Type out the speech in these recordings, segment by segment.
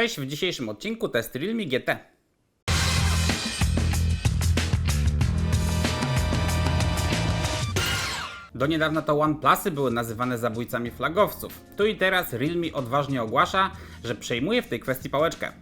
Cześć, w dzisiejszym odcinku test Realme GT. Do niedawna to OnePlusy były nazywane zabójcami flagowców. Tu i teraz Realme odważnie ogłasza, że przejmuje w tej kwestii pałeczkę.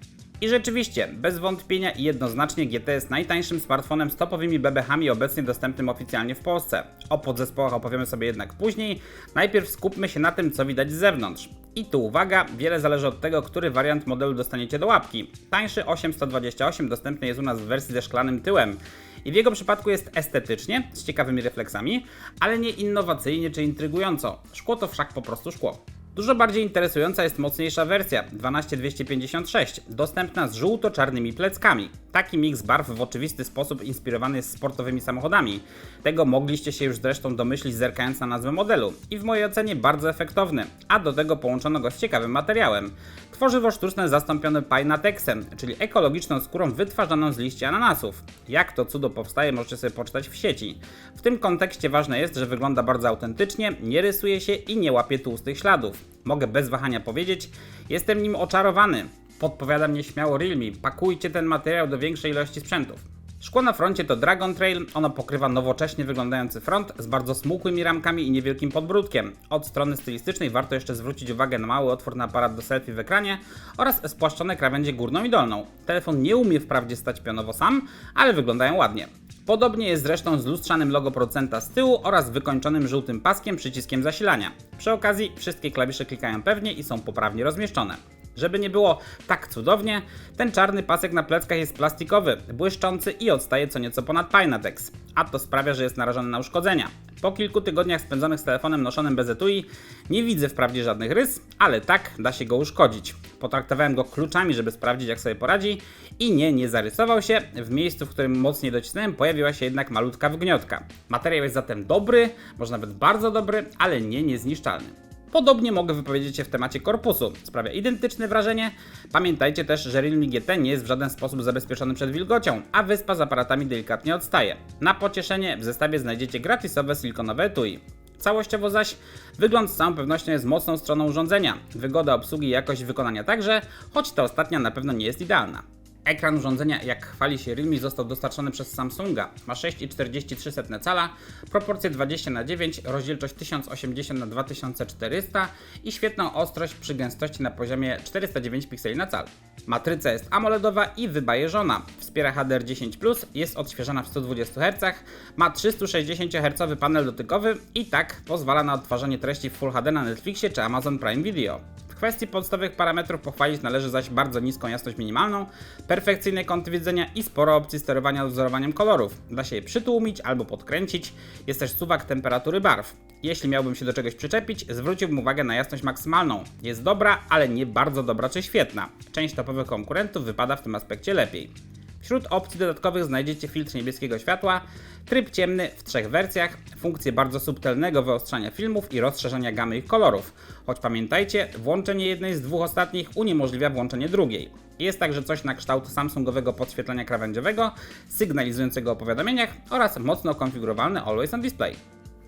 I rzeczywiście, bez wątpienia i jednoznacznie GT jest najtańszym smartfonem z topowymi bebechami obecnie dostępnym oficjalnie w Polsce. O podzespołach opowiemy sobie jednak później. Najpierw skupmy się na tym, co widać z zewnątrz. I tu uwaga, wiele zależy od tego, który wariant modelu dostaniecie do łapki. Tańszy 8128 dostępny jest u nas w wersji ze szklanym tyłem. I w jego przypadku jest estetycznie, z ciekawymi refleksami, ale nie innowacyjnie czy intrygująco. Szkło to wszak po prostu szkło. Dużo bardziej interesująca jest mocniejsza wersja 12256, dostępna z żółto-czarnymi pleckami. Taki miks barw w oczywisty sposób inspirowany jest sportowymi samochodami. Tego mogliście się już zresztą domyślić zerkając na nazwę modelu i w mojej ocenie bardzo efektowny, a do tego połączono go z ciekawym materiałem. Tworzywo sztuczne zastąpione Pinatexem, czyli ekologiczną skórą wytwarzaną z liści ananasów. Jak to cudo powstaje możecie sobie poczytać w sieci. W tym kontekście ważne jest, że wygląda bardzo autentycznie, nie rysuje się i nie łapie tłustych śladów. Mogę bez wahania powiedzieć, jestem nim oczarowany. Podpowiada mnie śmiało Realme, pakujcie ten materiał do większej ilości sprzętów. Szkło na froncie to Dragon Trail, ono pokrywa nowocześnie wyglądający front z bardzo smukłymi ramkami i niewielkim podbródkiem. Od strony stylistycznej warto jeszcze zwrócić uwagę na mały otwór na aparat do selfie w ekranie oraz spłaszczone krawędzie górną i dolną. Telefon nie umie wprawdzie stać pionowo sam, ale wyglądają ładnie. Podobnie jest zresztą z lustrzanym logo producenta z tyłu oraz wykończonym żółtym paskiem przyciskiem zasilania. Przy okazji wszystkie klawisze klikają pewnie i są poprawnie rozmieszczone. Żeby nie było tak cudownie, ten czarny pasek na pleckach jest plastikowy, błyszczący i odstaje co nieco ponad Pinatex, a to sprawia, że jest narażony na uszkodzenia. Po kilku tygodniach spędzonych z telefonem noszonym bez etui nie widzę wprawdzie żadnych rys, ale tak da się go uszkodzić. Potraktowałem go kluczami, żeby sprawdzić jak sobie poradzi i nie, nie zarysował się. W miejscu, w którym mocniej docisnąłem pojawiła się jednak malutka wgniotka. Materiał jest zatem dobry, może nawet bardzo dobry, ale nie niezniszczalny. Podobnie mogę wypowiedzieć się w temacie korpusu. Sprawia identyczne wrażenie. Pamiętajcie też, że Realme GT nie jest w żaden sposób zabezpieczony przed wilgocią, a wyspa z aparatami delikatnie odstaje. Na pocieszenie w zestawie znajdziecie gratisowe silikonowe etui. Całościowo zaś wygląd z całą pewnością jest mocną stroną urządzenia. Wygoda obsługi i jakość wykonania także, choć ta ostatnia na pewno nie jest idealna. Ekran urządzenia, jak chwali się Realme, został dostarczony przez Samsunga. Ma 6,43 cala, proporcje 20 na 9, rozdzielczość 1080 na 2400 i świetną ostrość przy gęstości na poziomie 409 pikseli na cal. Matryca jest AMOLEDowa i wybajeżona. Wspiera HDR10+, jest odświeżana w 120 Hz, ma 360 Hz panel dotykowy i tak pozwala na odtwarzanie treści w Full HD na Netflixie czy Amazon Prime Video. Kwestii podstawowych parametrów pochwalić należy zaś bardzo niską jasność minimalną, perfekcyjne kąty widzenia i sporo opcji sterowania wzorowaniem kolorów. Da się je przytłumić albo podkręcić. Jest też suwak temperatury barw. Jeśli miałbym się do czegoś przyczepić, zwróciłbym uwagę na jasność maksymalną. Jest dobra, ale nie bardzo dobra czy świetna. Część topowych konkurentów wypada w tym aspekcie lepiej. Wśród opcji dodatkowych znajdziecie filtr niebieskiego światła, tryb ciemny w trzech wersjach, funkcję bardzo subtelnego wyostrzania filmów i rozszerzenia gamy ich kolorów. Choć pamiętajcie, włączenie jednej z dwóch ostatnich uniemożliwia włączenie drugiej. Jest także coś na kształt Samsungowego podświetlenia krawędziowego, sygnalizującego o powiadomieniach oraz mocno konfigurowalny Always on Display.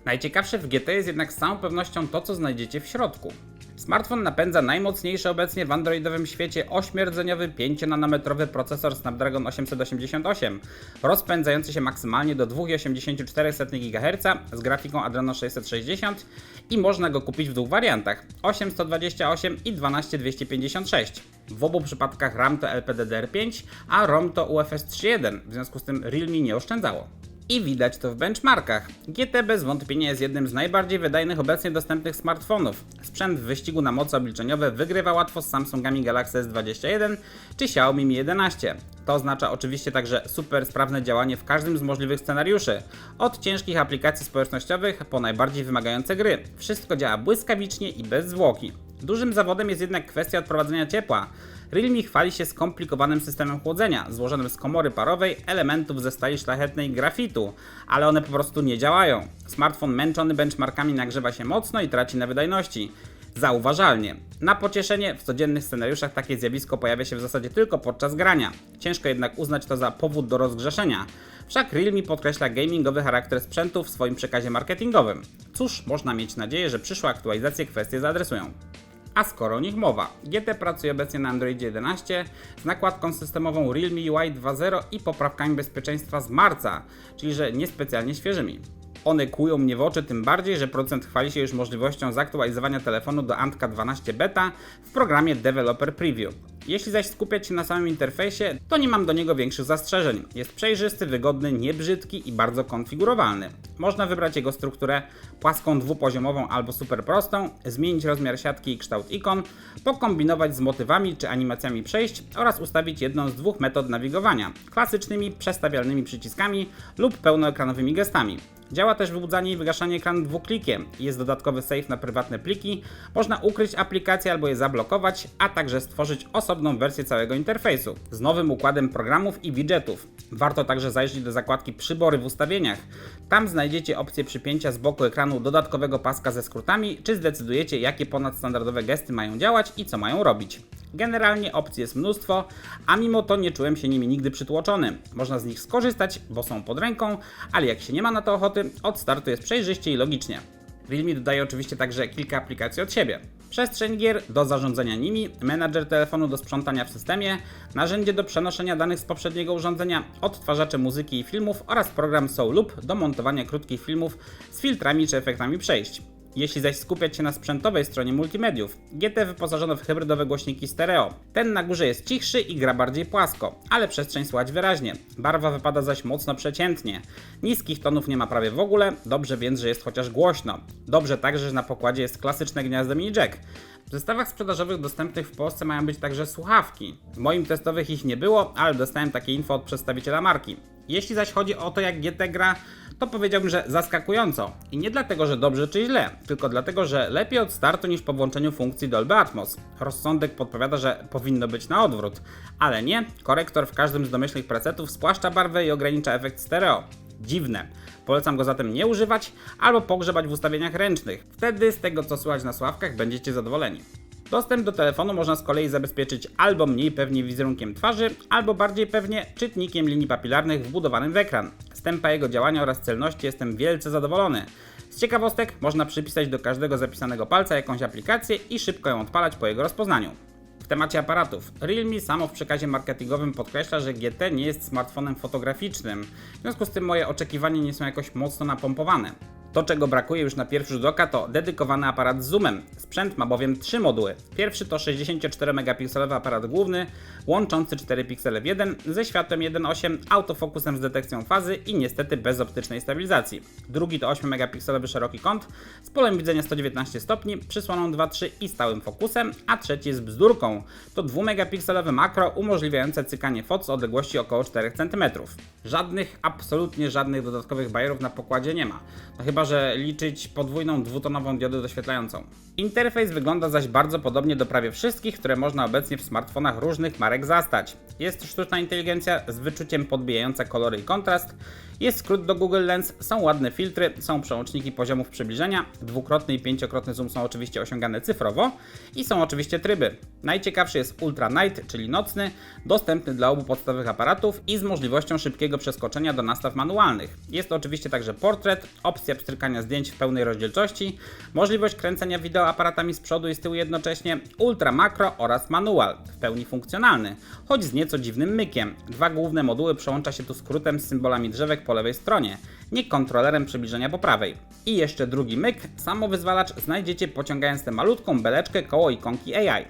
Najciekawsze w GT jest jednak z całą pewnością to, co znajdziecie w środku. Smartfon napędza najmocniejszy obecnie w androidowym świecie 8-rdzeniowy 5-nanometrowy procesor Snapdragon 888, rozpędzający się maksymalnie do 2,84 GHz z grafiką Adreno 660 i można go kupić w dwóch wariantach 8128 i 12256. W obu przypadkach RAM to LPDDR5, a ROM to UFS 3.1, w związku z tym Realme nie oszczędzało. I widać to w benchmarkach. GT bez wątpienia jest jednym z najbardziej wydajnych obecnie dostępnych smartfonów. Sprzęt w wyścigu na moce obliczeniowe wygrywa łatwo z Samsungami Galaxy S21 czy Xiaomi Mi 11. To oznacza oczywiście także super sprawne działanie w każdym z możliwych scenariuszy. Od ciężkich aplikacji społecznościowych po najbardziej wymagające gry. Wszystko działa błyskawicznie i bez zwłoki. Dużym zawodem jest jednak kwestia odprowadzenia ciepła. Realme chwali się skomplikowanym systemem chłodzenia, złożonym z komory parowej, elementów ze stali szlachetnej grafitu, ale one po prostu nie działają. Smartfon męczony benchmarkami nagrzewa się mocno i traci na wydajności. Zauważalnie. Na pocieszenie w codziennych scenariuszach takie zjawisko pojawia się w zasadzie tylko podczas grania. Ciężko jednak uznać to za powód do rozgrzeszenia. Wszak Realme podkreśla gamingowy charakter sprzętu w swoim przekazie marketingowym. Cóż, można mieć nadzieję, że przyszłe aktualizacje kwestie zaadresują. A skoro o nich mowa, GT pracuje obecnie na Androidzie 11 z nakładką systemową Realme UI 2.0 i poprawkami bezpieczeństwa z marca, czyli że niespecjalnie świeżymi. One kłują mnie w oczy, tym bardziej, że producent chwali się już możliwością zaktualizowania telefonu do Antka 12 Beta w programie Developer Preview. Jeśli zaś skupiać się na samym interfejsie, to nie mam do niego większych zastrzeżeń. Jest przejrzysty, wygodny, niebrzydki i bardzo konfigurowalny. Można wybrać jego strukturę płaską dwupoziomową albo super prostą, zmienić rozmiar siatki i kształt ikon, pokombinować z motywami czy animacjami przejść oraz ustawić jedną z dwóch metod nawigowania klasycznymi, przestawialnymi przyciskami lub pełnoekranowymi gestami. Działa też wybudzanie i wygaszanie ekranu dwuklikiem. Jest dodatkowy save na prywatne pliki. Można ukryć aplikacje albo je zablokować, a także stworzyć osobną wersję całego interfejsu z nowym układem programów i widgetów. Warto także zajrzeć do zakładki Przybory w ustawieniach. Tam znajdziecie opcję przypięcia z boku ekranu dodatkowego paska ze skrótami, czy zdecydujecie, jakie ponadstandardowe gesty mają działać i co mają robić. Generalnie opcji jest mnóstwo, a mimo to nie czułem się nimi nigdy przytłoczony. Można z nich skorzystać, bo są pod ręką, ale jak się nie ma na to ochoty, od startu jest przejrzyście i logicznie. Realme dodaje oczywiście także kilka aplikacji od siebie. Przestrzeń gier do zarządzania nimi, menadżer telefonu do sprzątania w systemie, narzędzie do przenoszenia danych z poprzedniego urządzenia, odtwarzacze muzyki i filmów oraz program SoulLoop do montowania krótkich filmów z filtrami czy efektami przejść. Jeśli zaś skupiać się na sprzętowej stronie multimediów, GT wyposażono w hybrydowe głośniki stereo. Ten na górze jest cichszy i gra bardziej płasko, ale przestrzeń słychać wyraźnie. Barwa wypada zaś mocno przeciętnie. Niskich tonów nie ma prawie w ogóle, dobrze więc, że jest chociaż głośno. Dobrze także, że na pokładzie jest klasyczne gniazdo mini jack. W zestawach sprzedażowych dostępnych w Polsce mają być także słuchawki. W moim testowych ich nie było, ale dostałem takie info od przedstawiciela marki. Jeśli zaś chodzi o to, jak GT gra, to powiedziałbym, że zaskakująco. I nie dlatego, że dobrze czy źle, tylko dlatego, że lepiej od startu niż po włączeniu funkcji Dolby Atmos. Rozsądek podpowiada, że powinno być na odwrót, ale nie, korektor w każdym z domyślnych presetów spłaszcza barwę i ogranicza efekt stereo. Dziwne. Polecam go zatem nie używać albo pogrzebać w ustawieniach ręcznych. Wtedy z tego co słychać na sławkach będziecie zadowoleni. Dostęp do telefonu można z kolei zabezpieczyć albo mniej pewnie wizerunkiem twarzy, albo bardziej pewnie czytnikiem linii papilarnych wbudowanym w ekran. Z tempa jego działania oraz celności jestem wielce zadowolony. Z ciekawostek można przypisać do każdego zapisanego palca jakąś aplikację i szybko ją odpalać po jego rozpoznaniu. W temacie aparatów. Realme samo w przekazie marketingowym podkreśla, że GT nie jest smartfonem fotograficznym, w związku z tym moje oczekiwania nie są jakoś mocno napompowane. To, czego brakuje już na pierwszy rzut oka, to dedykowany aparat z zoomem. Sprzęt ma bowiem trzy moduły. Pierwszy to 64-megapikselowy aparat główny, łączący 4 piksele w jeden, ze światłem 1.8, autofokusem z detekcją fazy i niestety bez optycznej stabilizacji. Drugi to 8-megapikselowy szeroki kąt z polem widzenia 119 stopni, przysłoną 2.3 i stałym fokusem, a trzeci jest bzdurką. To 2-megapikselowy makro umożliwiające cykanie fot z odległości około 4 cm. Żadnych, absolutnie żadnych dodatkowych bajerów na pokładzie nie ma. No chyba, że liczyć podwójną dwutonową diodę doświetlającą. Interfejs wygląda zaś bardzo podobnie do prawie wszystkich, które można obecnie w smartfonach różnych marek zastać. Jest sztuczna inteligencja z wyczuciem podbijająca kolory i kontrast, jest skrót do Google Lens, są ładne filtry, są przełączniki poziomów przybliżenia, dwukrotny i pięciokrotny zoom są oczywiście osiągane cyfrowo i są oczywiście tryby. Najciekawszy jest Ultra Night, czyli nocny, dostępny dla obu podstawowych aparatów i z możliwością szybkiego przeskoczenia do nastaw manualnych. Jest oczywiście także portret, opcja pstrykania zdjęć w pełnej rozdzielczości, możliwość kręcenia wideo aparatami z przodu i z tyłu jednocześnie, ultra makro oraz manual, w pełni funkcjonalny, choć z nieco dziwnym mykiem. Dwa główne moduły przełącza się tu skrótem z symbolami drzewek po lewej stronie, nie kontrolerem przybliżenia po prawej. I jeszcze drugi myk, samowyzwalacz znajdziecie pociągając tę malutką beleczkę koło ikonki AI.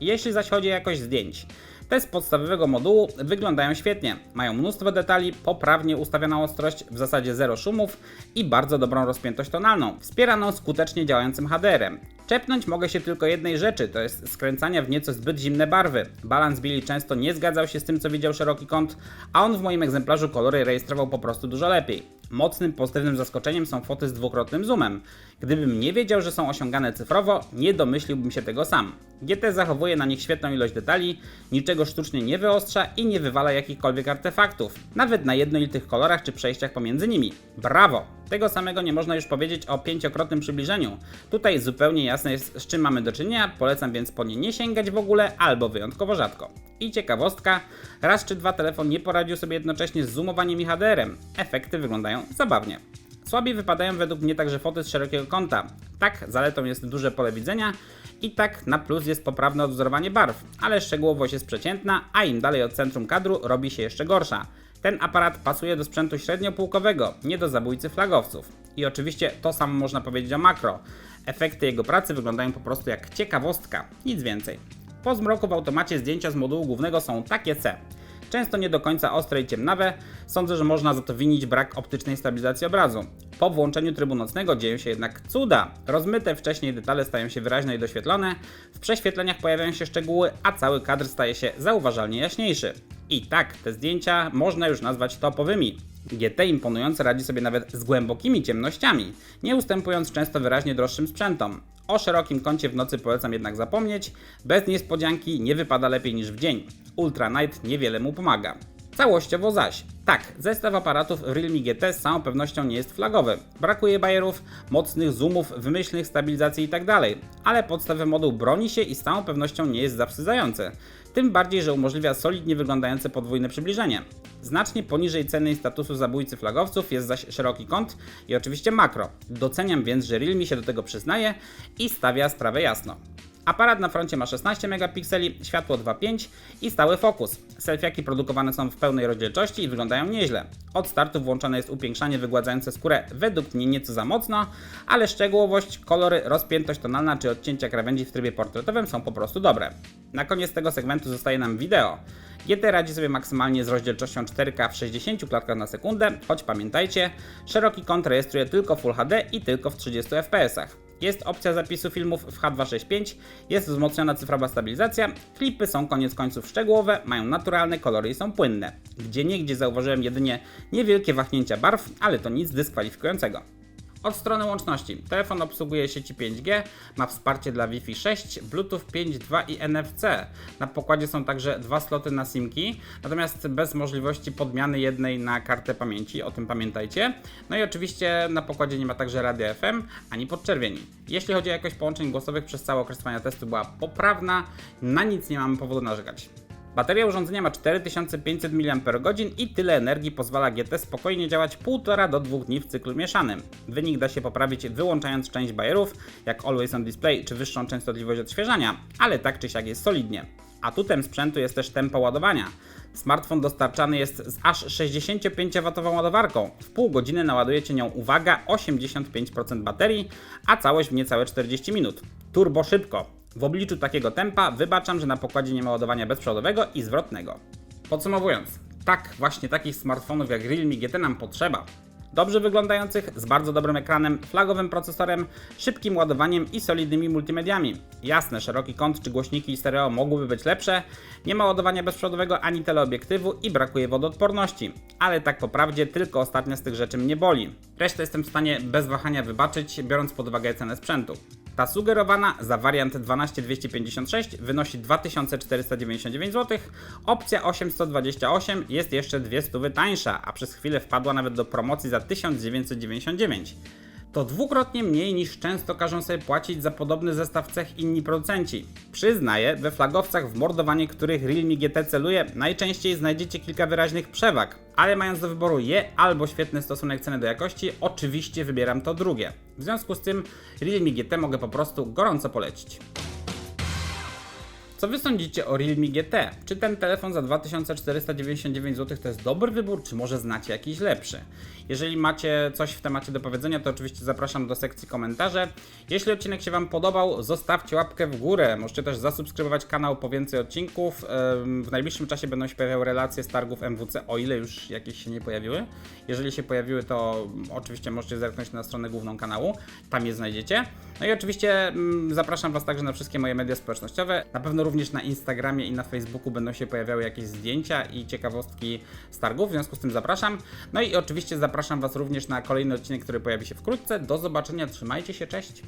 Jeśli zaś chodzi o jakość zdjęć, te z podstawowego modułu wyglądają świetnie. Mają mnóstwo detali, poprawnie ustawioną ostrość, w zasadzie zero szumów i bardzo dobrą rozpiętość tonalną, wspieraną skutecznie działającym HDR-em. Czepnąć mogę się tylko jednej rzeczy, to jest skręcania w nieco zbyt zimne barwy. Balans Billy często nie zgadzał się z tym, co widział szeroki kąt, a on w moim egzemplarzu kolory rejestrował po prostu dużo lepiej. Mocnym, pozytywnym zaskoczeniem są foty z dwukrotnym zoomem. Gdybym nie wiedział, że są osiągane cyfrowo, nie domyśliłbym się tego sam. GT zachowuje na nich świetną ilość detali, niczego sztucznie nie wyostrza i nie wywala jakichkolwiek artefaktów, nawet na jednolitych kolorach czy przejściach pomiędzy nimi. Brawo! Tego samego nie można już powiedzieć o pięciokrotnym przybliżeniu. Tutaj zupełnie jasne jest, z czym mamy do czynienia, polecam więc po nie nie sięgać w ogóle albo wyjątkowo rzadko. I ciekawostka, raz czy dwa telefon nie poradził sobie jednocześnie z zoomowaniem i HDR-em. Efekty wyglądają zabawnie. Słabiej wypadają według mnie także foty z szerokiego kąta. Tak, zaletą jest duże pole widzenia i tak na plus jest poprawne odwzorowanie barw, ale szczegółowość jest przeciętna, a im dalej od centrum kadru robi się jeszcze gorsza. Ten aparat pasuje do sprzętu średniopółkowego, nie do zabójcy flagowców. I oczywiście to samo można powiedzieć o makro. Efekty jego pracy wyglądają po prostu jak ciekawostka, nic więcej. Po zmroku w automacie zdjęcia z modułu głównego są takie C. Często nie do końca ostre i ciemnawe, sądzę, że można za to winić brak optycznej stabilizacji obrazu. Po włączeniu trybu nocnego dzieją się jednak cuda. Rozmyte wcześniej detale stają się wyraźne i doświetlone, w prześwietleniach pojawiają się szczegóły, a cały kadr staje się zauważalnie jaśniejszy. I tak, te zdjęcia można już nazwać topowymi. GT imponująco radzi sobie nawet z głębokimi ciemnościami, nie ustępując często wyraźnie droższym sprzętom. O szerokim kącie w nocy polecam jednak zapomnieć, bez niespodzianki nie wypada lepiej niż w dzień. Ultra Night niewiele mu pomaga. Całościowo zaś, tak, zestaw aparatów Realme GT z całą pewnością nie jest flagowy. Brakuje bajerów, mocnych zoomów, wymyślnych stabilizacji itd. Ale podstawowy moduł broni się i z całą pewnością nie jest zawstydzający. Tym bardziej, że umożliwia solidnie wyglądające podwójne przybliżenie. Znacznie poniżej ceny i statusu zabójcy flagowców jest zaś szeroki kąt i oczywiście makro. Doceniam więc, że Realme się do tego przyznaje i stawia sprawę jasno. Aparat na froncie ma 16 megapikseli, światło 2.5 i stały fokus. Selfiaki produkowane są w pełnej rozdzielczości i wyglądają nieźle. Od startu włączone jest upiększanie wygładzające skórę według mnie nieco za mocno, ale szczegółowość, kolory, rozpiętość tonalna czy odcięcia krawędzi w trybie portretowym są po prostu dobre. Na koniec tego segmentu zostaje nam wideo. GT radzi sobie maksymalnie z rozdzielczością 4K w 60 klatkach na sekundę, choć pamiętajcie, szeroki kąt rejestruje tylko Full HD i tylko w 30 fps. Jest opcja zapisu filmów w H265, jest wzmocniona cyfrowa stabilizacja, klipy są koniec końców szczegółowe, mają naturalne kolory i są płynne. Gdzie niegdzie zauważyłem jedynie niewielkie wahnięcia barw, ale to nic dyskwalifikującego. Od strony łączności. Telefon obsługuje sieci 5G, ma wsparcie dla Wi-Fi 6, Bluetooth 5.2 i NFC. Na pokładzie są także dwa sloty na SIM-ki, natomiast bez możliwości podmiany jednej na kartę pamięci, o tym pamiętajcie. No i oczywiście na pokładzie nie ma także radia FM ani podczerwieni. Jeśli chodzi o jakość połączeń głosowych, przez cały okres trwania testu była poprawna, na nic nie mamy powodu narzekać. Bateria urządzenia ma 4500 mAh i tyle energii pozwala GT spokojnie działać 1,5 do 2 dni w cyklu mieszanym. Wynik da się poprawić wyłączając część bajerów, jak Always on Display czy wyższą częstotliwość odświeżania, ale tak czy siak jest solidnie. Atutem sprzętu jest też tempo ładowania. Smartfon dostarczany jest z aż 65W ładowarką. W pół godziny naładujecie nią, uwaga, 85% baterii, a całość w niecałe 40 minut. Turbo szybko. W obliczu takiego tempa wybaczam, że na pokładzie nie ma ładowania bezprzewodowego i zwrotnego. Podsumowując, tak, właśnie takich smartfonów jak Realme GT nam potrzeba. Dobrze wyglądających, z bardzo dobrym ekranem, flagowym procesorem, szybkim ładowaniem i solidnymi multimediami. Jasne, szeroki kąt czy głośniki stereo mogłyby być lepsze, nie ma ładowania bezprzewodowego ani teleobiektywu i brakuje wodoodporności. Ale tak po prawdzie, tylko ostatnia z tych rzeczy mnie boli. Resztę jestem w stanie bez wahania wybaczyć, biorąc pod uwagę cenę sprzętu. Ta sugerowana za wariant 12256 wynosi 2499 zł, opcja 828 jest jeszcze 200 tańsza, a przez chwilę wpadła nawet do promocji za 1999 to dwukrotnie mniej niż często każą sobie płacić za podobny zestaw cech inni producenci. Przyznaję, we flagowcach w mordowanie których Realme GT celuje, najczęściej znajdziecie kilka wyraźnych przewag, ale mając do wyboru je albo świetny stosunek ceny do jakości, oczywiście wybieram to drugie. W związku z tym Realme GT mogę po prostu gorąco polecić. Co wy sądzicie o Realme GT? Czy ten telefon za 2499 zł to jest dobry wybór, czy może znacie jakiś lepszy? Jeżeli macie coś w temacie do powiedzenia, to oczywiście zapraszam do sekcji komentarzy. Jeśli odcinek się Wam podobał, zostawcie łapkę w górę. Możecie też zasubskrybować kanał po więcej odcinków. W najbliższym czasie będą się pojawiały relacje z targów MWC, o ile już jakieś się nie pojawiły. Jeżeli się pojawiły, to oczywiście możecie zerknąć na stronę główną kanału, tam je znajdziecie. No i oczywiście mm, zapraszam Was także na wszystkie moje media społecznościowe. Na pewno również na Instagramie i na Facebooku będą się pojawiały jakieś zdjęcia i ciekawostki z targów, w związku z tym zapraszam. No i oczywiście zapraszam Was również na kolejny odcinek, który pojawi się wkrótce. Do zobaczenia, trzymajcie się, cześć!